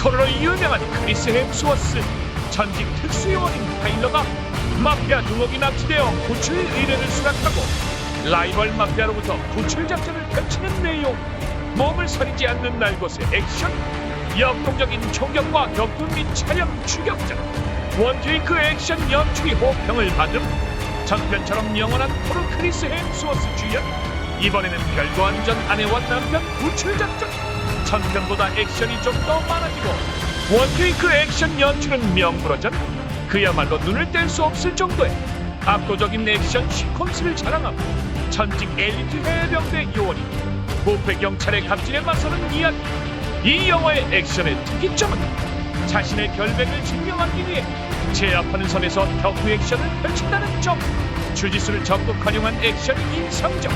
토로로 유명한 크리스 햄스워스 전직 특수요원인 타일러가 마피아 두목이 납치되어 구출 의뢰를 수락하고 라이벌 마피아로부터 구출 작전을 펼치는 내용. 몸을 사리지 않는 날곳의 액션 역동적인 총격과 격투 및 촬영 추격전 원테이크 액션 연출이 호평을 받음 전편처럼 영원한 토르 크리스 햄스워스 주연. 이번에는 별거 안전 아내와 남편 구출 작전 전편보다 액션이 좀 더 많아지고 원테이크 액션 연출은 명불허전. 그야말로 눈을 뗄 수 없을 정도의 압도적인 액션 시퀀스를 자랑하고 전직 엘리트 해병대 요원이 부패 경찰의 갑질에 맞서는 이야기. 이 영화의 액션의 특이점은 자신의 결백을 증명하기 위해 제압하는 선에서 격투 액션을 펼친다는 점. 주짓수를 적극 활용한 액션이 인상적